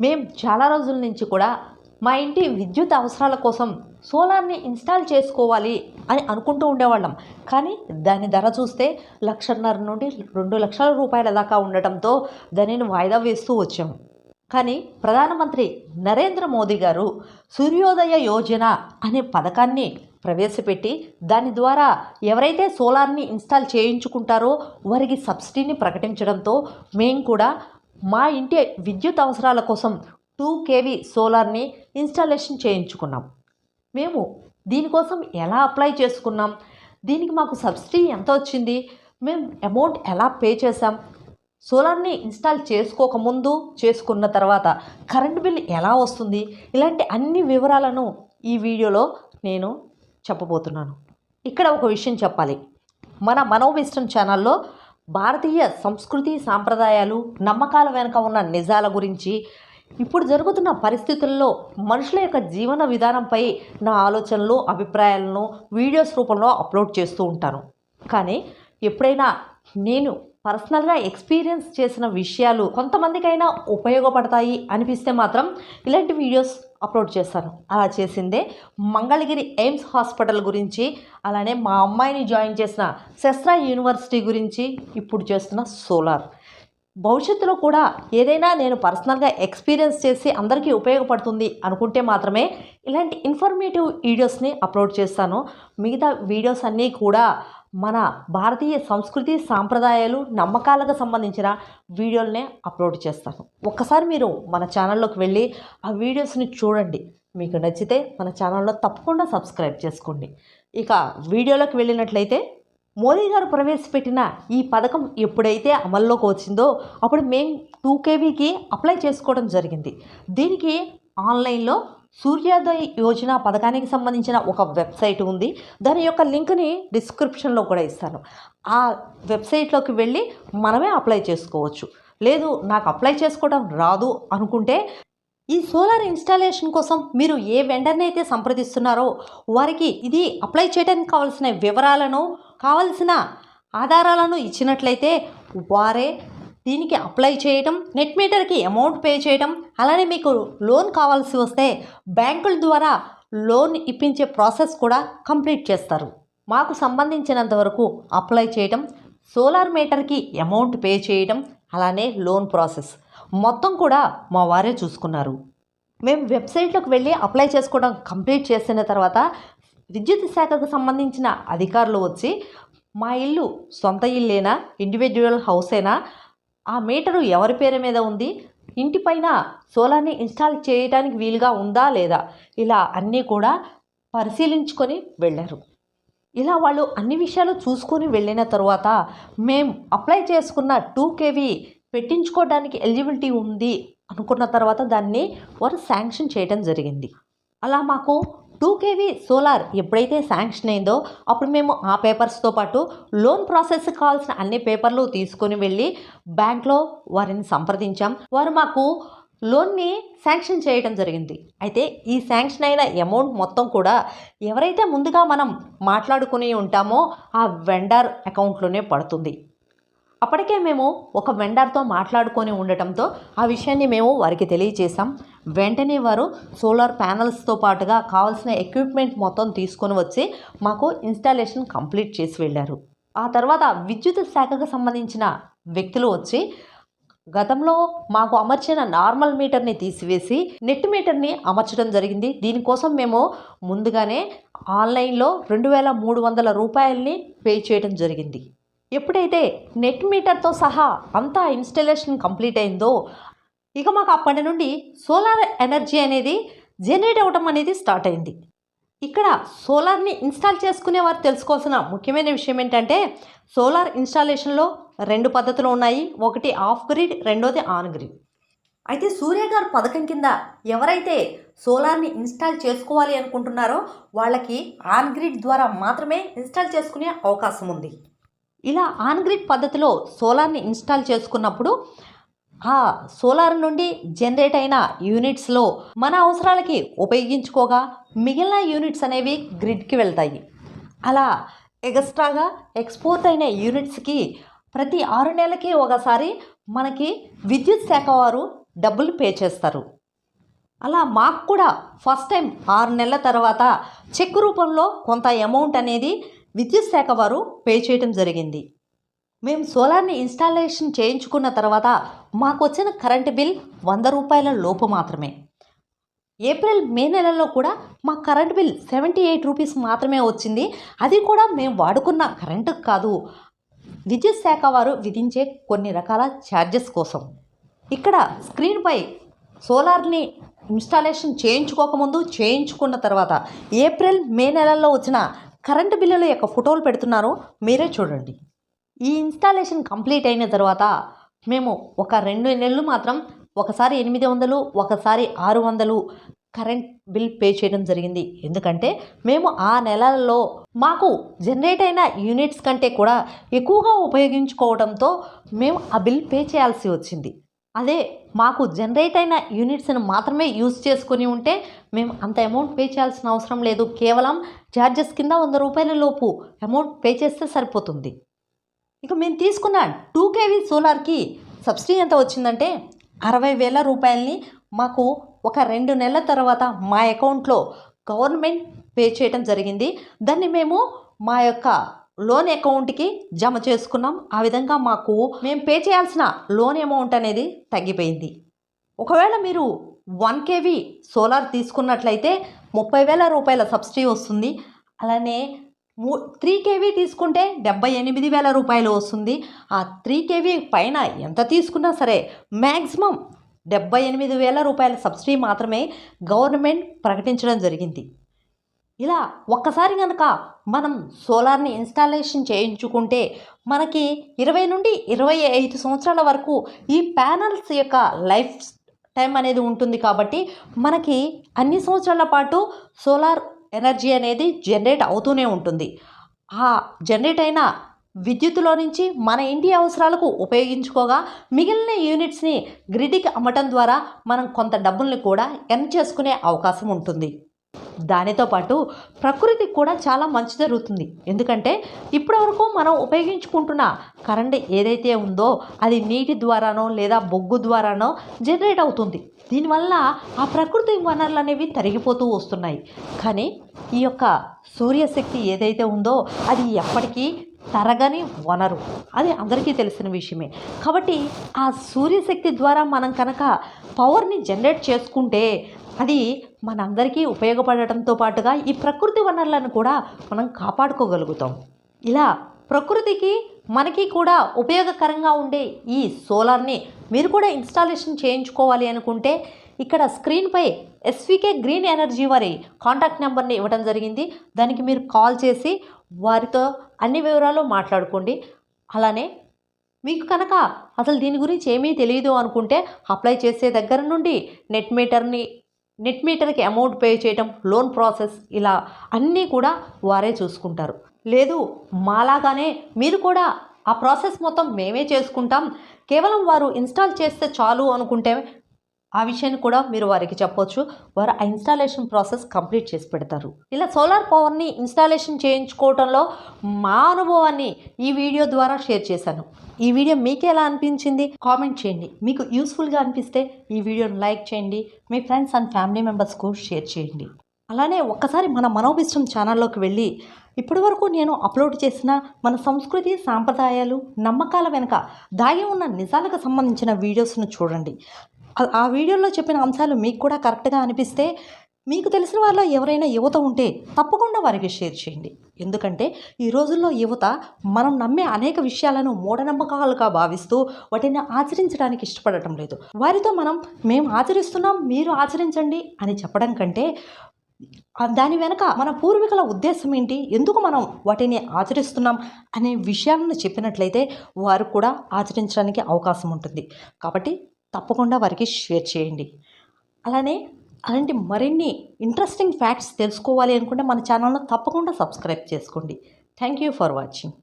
మేము చాలా రోజుల నుంచి కూడా మా ఇంటి విద్యుత్ అవసరాల కోసం సోలార్ని ఇన్స్టాల్ చేసుకోవాలి అని అనుకుంటూ ఉండేవాళ్ళం. కానీ దాని ధర చూస్తే లక్షన్నర నుండి రెండు లక్షల రూపాయల దాకా ఉండటంతో దానిని వాయిదా వేస్తూ వచ్చాం. కానీ ప్రధానమంత్రి నరేంద్ర మోదీ గారు సూర్యోదయ యోజన అనే పథకాన్ని ప్రవేశపెట్టి దాని ద్వారా ఎవరైతే సోలార్ని ఇన్స్టాల్ చేయించుకుంటారో వారికి సబ్సిడీని ప్రకటించడంతో మేము కూడా మా ఇంటి విద్యుత్ అవసరాల కోసం టూ కేవీ సోలార్ని ఇన్స్టాలేషన్ చేయించుకున్నాం. మేము దీనికోసం ఎలా అప్లై చేసుకున్నాం? దీనికి మాకు సబ్సిడీ ఎంత వచ్చింది? మేము అమౌంట్ ఎలా పే చేసాం సోలార్ని ఇన్స్టాల్ చేసుకోకముందు చేసుకున్న తర్వాత కరెంట్ బిల్ ఎలా వస్తుంది? ఇలాంటి అన్ని వివరాలను ఈ వీడియోలో నేను చెప్పబోతున్నాను. ఇక్కడ ఒక విషయం చెప్పాలి. మన మనోవిష్టం ఛానల్లో భారతీయ సంస్కృతి సాంప్రదాయాలు నమ్మకాల వెనుక ఉన్న నిజాల గురించి ఇప్పుడు జరుగుతున్న పరిస్థితుల్లో మనుషుల యొక్క జీవన విధానంపై నా ఆలోచనలు అభిప్రాయాలను వీడియోస్ రూపంలో అప్లోడ్ చేస్తూ ఉంటాను. కానీ ఎప్పుడైనా నేను పర్సనల్గా ఎక్స్పీరియన్స్ చేసిన విషయాలు కొంతమందికైనా ఉపయోగపడతాయి అనిపిస్తే మాత్రం ఇలాంటి వీడియోస్ అప్లోడ్ చేస్తాను. అలా చేసిందే మంగళగిరి ఎయిమ్స్ హాస్పిటల్ గురించి అలానే మా అమ్మాయిని జాయిన్ చేసిన శస్త్ర యూనివర్సిటీ గురించి ఇప్పుడు చేస్తున్న సోలార్. భవిష్యత్తులో కూడా ఏదైనా నేను పర్సనల్గా ఎక్స్పీరియన్స్ చేసి అందరికీ ఉపయోగపడుతుంది అనుకుంటే మాత్రమే ఇలాంటి ఇన్ఫర్మేటివ్ వీడియోస్ని అప్లోడ్ చేస్తాను. మిగతా వీడియోస్ అన్నీ కూడా మన భారతీయ సంస్కృతి సాంప్రదాయాలు నమ్మకాలకు సంబంధించిన వీడియోలనే అప్లోడ్ చేస్తాను. ఒక్కసారి మీరు మన ఛానల్లోకి వెళ్ళి ఆ వీడియోస్ని చూడండి. మీకు నచ్చితే మన ఛానల్లో తప్పకుండా సబ్స్క్రైబ్ చేసుకోండి. ఇక వీడియోలోకి వెళ్ళినట్లయితే మోదీ గారు ప్రవేశపెట్టిన ఈ పథకం ఎప్పుడైతే అమల్లోకి వచ్చిందో అప్పుడు మేము టూ కేవీకి అప్లై చేసుకోవడం జరిగింది. దీనికి ఆన్లైన్లో సూర్యోదయ యోజన పథకానికి సంబంధించిన ఒక వెబ్సైట్ ఉంది. దాని యొక్క లింక్ని డిస్క్రిప్షన్లో కూడా ఇస్తాను. ఆ వెబ్సైట్లోకి వెళ్ళి మనమే అప్లై చేసుకోవచ్చు. లేదు నాకు అప్లై చేసుకోవడం రాదు అనుకుంటే ఈ సోలార్ ఇన్స్టాలేషన్ కోసం మీరు ఏ వెండర్ని అయితే సంప్రదిస్తున్నారో వారికి ఇది అప్లై చేయడానికి కావాల్సిన వివరాలను కావలసిన ఆధారాలను ఇచ్చినట్లయితే వారే దీనికి అప్లై చేయటం నెట్ మీటర్కి అమౌంట్ పే చేయటం అలానే మీకు లోన్ కావాల్సి వస్తే బ్యాంకుల ద్వారా లోన్ ఇప్పించే ప్రాసెస్ కూడా కంప్లీట్ చేస్తారు. మాకు సంబంధించినంత వరకు అప్లై చేయటం సోలార్ మీటర్కి అమౌంట్ పే చేయటం అలానే లోన్ ప్రాసెస్ మొత్తం కూడా మా వారే చూసుకున్నారు. మేము వెబ్సైట్లోకి వెళ్ళి అప్లై చేసుకోవడం కంప్లీట్ చేసిన తర్వాత విద్యుత్ శాఖకు సంబంధించిన అధికారులు వచ్చి మా ఇల్లు సొంత ఇల్లేనా? ఇండివిజువల్ హౌసేనా? ఆ మీటరు ఎవరి పేరు మీద ఉంది? ఇంటిపైన సోలార్ని ఇన్స్టాల్ చేయడానికి వీలుగా ఉందా లేదా? ఇలా అన్నీ కూడా పరిశీలించుకొని వెళ్ళారు. ఇలా వాళ్ళు అన్ని విషయాలు చూసుకొని వెళ్ళిన తర్వాత మేము అప్లై చేసుకున్న టూ కేవీ పెట్టించుకోవడానికి ఎలిజిబిలిటీ ఉంది అనుకున్న తర్వాత దాన్ని వారు శాంక్షన్ చేయడం జరిగింది. అలా మాకు టూ కేవీ సోలార్ ఎప్పుడైతే శాంక్షన్ అయిందో అప్పుడు మేము ఆ పేపర్స్తో పాటు లోన్ ప్రాసెస్ కావాల్సిన అన్ని పేపర్లు తీసుకొని వెళ్ళి బ్యాంక్లో వారిని సంప్రదించాం. వారు మాకు లోన్ని శాంక్షన్ చేయడం జరిగింది. అయితే ఈ శాంక్షన్ అయిన అమౌంట్ మొత్తం కూడా ఎవరైతే ముందుగా మనం మాట్లాడుకుని ఉంటామో ఆ వెండర్ అకౌంట్లోనే పడుతుంది. అప్పటికే మేము ఒక వెండర్తో మాట్లాడుకొని ఉండటంతో ఆ విషయాన్ని మేము వారికి తెలియచేసాం వెంటనే వారు సోలార్ ప్యానల్స్తో పాటుగా కావాల్సిన ఎక్విప్మెంట్ మొత్తం తీసుకొని వచ్చి మాకు ఇన్స్టాలేషన్ కంప్లీట్ చేసి వెళ్ళారు. ఆ తర్వాత విద్యుత్ శాఖకు సంబంధించిన వ్యక్తులు వచ్చి గతంలో మాకు అమర్చిన నార్మల్ మీటర్ని తీసివేసి నెట్ మీటర్ని అమర్చడం జరిగింది. దీనికోసం మేము ముందుగానే ఆన్లైన్లో రెండు వేల మూడు వందల రూపాయల్ని పే చేయడం జరిగింది. ఎప్పుడైతే నెట్ మీటర్తో సహా అంతా ఇన్స్టలేషన్ కంప్లీట్ అయిందో ఇక మాకు అప్పటి నుండి సోలార్ ఎనర్జీ అనేది జనరేట్ అవ్వటం అనేది స్టార్ట్ అయింది. ఇక్కడ సోలార్ని ఇన్స్టాల్ చేసుకునే వారు తెలుసుకోవాల్సిన ముఖ్యమైన విషయం ఏంటంటే సోలార్ ఇన్స్టాలేషన్లో రెండు పద్ధతులు ఉన్నాయి. ఒకటి ఆఫ్ గ్రిడ్ రెండోది ఆన్ గ్రిడ్. అయితే సూర్య గారు పథకం కింద ఎవరైతే సోలార్ని ఇన్స్టాల్ చేసుకోవాలి అనుకుంటున్నారో వాళ్ళకి ఆన్ గ్రిడ్ ద్వారా మాత్రమే ఇన్స్టాల్ చేసుకునే అవకాశం ఉంది. ఇలా ఆన్ గ్రిడ్ పద్ధతిలో సోలార్ని ఇన్స్టాల్ చేసుకున్నప్పుడు ఆ సోలార్ నుండి జనరేట్ అయిన యూనిట్స్లో మన అవసరాలకి ఉపయోగించుకోగా మిగిలిన యూనిట్స్ అనేవి గ్రిడ్కి వెళ్తాయి. అలా ఎక్స్ట్రాగా ఎక్స్పోర్ట్ అయిన యూనిట్స్కి ప్రతి ఆరు నెలలకి ఒకసారి మనకి విద్యుత్ శాఖ వారు డబ్బులు పే చేస్తారు. అలా మాకు కూడా ఫస్ట్ టైం ఆరు నెలల తర్వాత చెక్ రూపంలో కొంత అమౌంట్ అనేది విద్యుత్ శాఖ వారు పే చేయడం జరిగింది. మేము సోలార్ని ఇన్స్టాలేషన్ చేయించుకున్న తర్వాత మాకు వచ్చిన కరెంటు బిల్ వంద రూపాయల లోపు మాత్రమే. ఏప్రిల్ మే నెలలో కూడా మా current bill seventy eight rupees మాత్రమే వచ్చింది. అది కూడా మేము వాడుకున్న కరెంటు కాదు. విద్యుత్ శాఖ వారు విధించే కొన్ని రకాల ఛార్జెస్ కోసం. ఇక్కడ స్క్రీన్పై సోలార్ని ఇన్స్టాలేషన్ చేయించుకోకముందు చేయించుకున్న తర్వాత ఏప్రిల్ మే నెలల్లో వచ్చిన కరెంటు బిల్లుల యొక్క ఫోటోలు పెడుతున్నారు. మీరే చూడండి. ఈ ఇన్స్టాలేషన్ కంప్లీట్ అయిన తర్వాత మేము ఒక రెండు నెలలు మాత్రం ఒకసారి ఎనిమిది వందలు ఒకసారి ఆరు వందలు కరెంట్ బిల్ పే చేయడం జరిగింది. ఎందుకంటే మేము ఆ నెలల్లో మాకు జనరేట్ అయిన యూనిట్స్ కంటే కూడా ఎక్కువగా ఉపయోగించుకోవడంతో మేము ఆ బిల్ పే చేయాల్సి వచ్చింది. అదే మాకు జనరేట్ అయిన యూనిట్స్ని మాత్రమే యూజ్ చేసుకుని ఉంటే మేము అంత అమౌంట్ పే చేయాల్సిన అవసరం లేదు. కేవలం ఛార్జెస్ కింద వంద రూపాయల లోపు అమౌంట్ పే చేస్తే సరిపోతుంది. ఇక మేము తీసుకున్న టూ కేవీ సోలార్కి సబ్సిడీ ఎంత వచ్చిందంటే అరవై వేల రూపాయలని మాకు ఒక రెండు నెలల తర్వాత మా అకౌంట్లో గవర్నమెంట్ పే చేయడం జరిగింది. దాన్ని మేము మా యొక్క లోన్ అకౌంట్కి జమ చేసుకున్నాం. ఆ విధంగా మాకు మేము పే చేయాల్సిన లోన్ అమౌంట్ అనేది తగ్గిపోయింది. ఒకవేళ మీరు వన్ కేవీ సోలార్ తీసుకున్నట్లయితే ముప్పై వేల రూపాయల సబ్సిడీ వస్తుంది. అలానే త్రీ కేవీ తీసుకుంటే డెబ్బై ఎనిమిది వేల రూపాయలు వస్తుంది. ఆ త్రీ కేవీ పైన ఎంత తీసుకున్నా సరే మ్యాక్సిమం డెబ్బై ఎనిమిది వేల రూపాయల సబ్సిడీ మాత్రమే గవర్నమెంట్ ప్రకటించడం జరిగింది. ఇలా ఒక్కసారి కనుక మనం సోలార్ని ఇన్స్టాలేషన్ చేయించుకుంటే మనకి ఇరవై నుండి ఇరవై ఐదు సంవత్సరాల వరకు ఈ ప్యానల్స్ యొక్క లైఫ్ టైం అనేది ఉంటుంది కాబట్టి మనకి అన్ని సంవత్సరాల పాటు సోలార్ ఎనర్జీ అనేది జనరేట్ అవుతూనే ఉంటుంది. ఆ జనరేట్ అయిన విద్యుత్తులో నుంచి మన ఇంటి అవసరాలకు ఉపయోగించుకోగా మిగిలిన యూనిట్స్ని గ్రిడ్కి అమ్మటం ద్వారా మనం కొంత డబ్బుల్ని కూడా ఎర్న్ చేసుకునే అవకాశం ఉంటుంది. దానితో పాటు ప్రకృతికి కూడా చాలా మంచి జరుగుతుంది. ఎందుకంటే ఇప్పటివరకు మనం ఉపయోగించుకుంటున్న కరెంట్ ఏదైతే ఉందో అది నీటి ద్వారానో లేదా బొగ్గు ద్వారానో జనరేట్ అవుతుంది. దీనివల్ల ఆ ప్రకృతి వనరులు అనేవి తరిగిపోతూ వస్తున్నాయి. కానీ ఈ యొక్క సూర్యశక్తి ఏదైతే ఉందో అది ఎప్పటికీ తరగని వనరు. అది అందరికీ తెలిసిన విషయమే. కాబట్టి ఆ సూర్యశక్తి ద్వారా మనం కనుక పవర్ని జనరేట్ చేసుకుంటే అది మనందరికీ ఉపయోగపడటంతో పాటుగా ఈ ప్రకృతి వనరులను కూడా మనం కాపాడుకోగలుగుతాం. ఇలా ప్రకృతికి మనకి కూడా ఉపయోగకరంగా ఉండే ఈ సోలార్ని మీరు కూడా ఇన్స్టాలేషన్ చేయించుకోవాలి అనుకుంటే ఇక్కడ స్క్రీన్పై ఎస్వికే గ్రీన్ ఎనర్జీ వారి కాంటాక్ట్ నెంబర్ని ఇవ్వడం జరిగింది. దానికి మీరు కాల్ చేసి వారితో అన్ని వివరాలు మాట్లాడుకోండి. అలానే మీకు కనుక అసలు దీని గురించి ఏమీ తెలియదు అనుకుంటే అప్లై చేసే దగ్గర నుండి నెట్ మీటర్ని నెట్ మీటర్కి అమౌంట్ పే చేయటం లోన్ ప్రాసెస్ ఇలా అన్నీ కూడా వారే చూసుకుంటారు. లేదు మాలాగానే మీరు కూడా ఆ ప్రాసెస్ మొత్తం మేమే చేసుకుంటాం. కేవలం వారు ఇన్స్టాల్ చేస్తే చాలు అనుకుంటే ఆ విషయాన్ని కూడా మీరు వారికి చెప్పొచ్చు. వారు ఆ ఇన్స్టాలేషన్ ప్రాసెస్ కంప్లీట్ చేసి పెడతారు. ఇలా సోలార్ పవర్ని ఇన్స్టాలేషన్ చేయించుకోవడంలో మా అనుభవాన్ని ఈ వీడియో ద్వారా షేర్ చేశాను. ఈ వీడియో మీకు ఎలా అనిపించింది? కామెంట్ చేయండి. మీకు యూస్ఫుల్గా అనిపిస్తే ఈ వీడియోను లైక్ చేయండి. మీ ఫ్రెండ్స్ అండ్ ఫ్యామిలీ మెంబర్స్కు షేర్ చేయండి. అలానే ఒక్కసారి మన మనోభిష్టం ఛానల్లోకి వెళ్ళి ఇప్పటివరకు నేను అప్లోడ్ చేసిన మన సంస్కృతి సాంప్రదాయాలు నమ్మకాల వెనుక దాగి ఉన్న నిజాలకు సంబంధించిన వీడియోస్ను చూడండి. ఆ- వీడియోలో చెప్పిన అంశాలు మీకు కూడా కరెక్ట్గా అనిపిస్తే మీకు తెలిసిన వాళ్ళ ఎవరైనా యువత ఉంటే తప్పకుండా వారికి షేర్ చేయండి. ఎందుకంటే ఈ రోజుల్లో యువత మనం నమ్మే అనేక విషయాలను మూఢనమ్మకాలుగా భావిస్తూ వాటిని ఆచరించడానికి ఇష్టపడటం లేదు. వారితో మనం మేము ఆచరిస్తున్నాం మీరు ఆచరించండి అని చెప్పడం కంటే దాని వెనక మన పూర్వీకుల ఉద్దేశం ఏంటి ఎందుకు మనం వాటిని ఆచరిస్తున్నాం అనే విషయాలను చెప్పినట్లయితే వారు కూడా ఆచరించడానికి అవకాశం ఉంటుంది. కాబట్టి తప్పకుండా వారికి షేర్ చేయండి. అలానే అలాంటి మరిన్ని ఇంట్రెస్టింగ్ ఫ్యాక్ట్స్ తెలుసుకోవాలి అనుకుంటే మన ఛానల్ను తప్పకుండా సబ్స్క్రైబ్ చేసుకోండి. Thank you for watching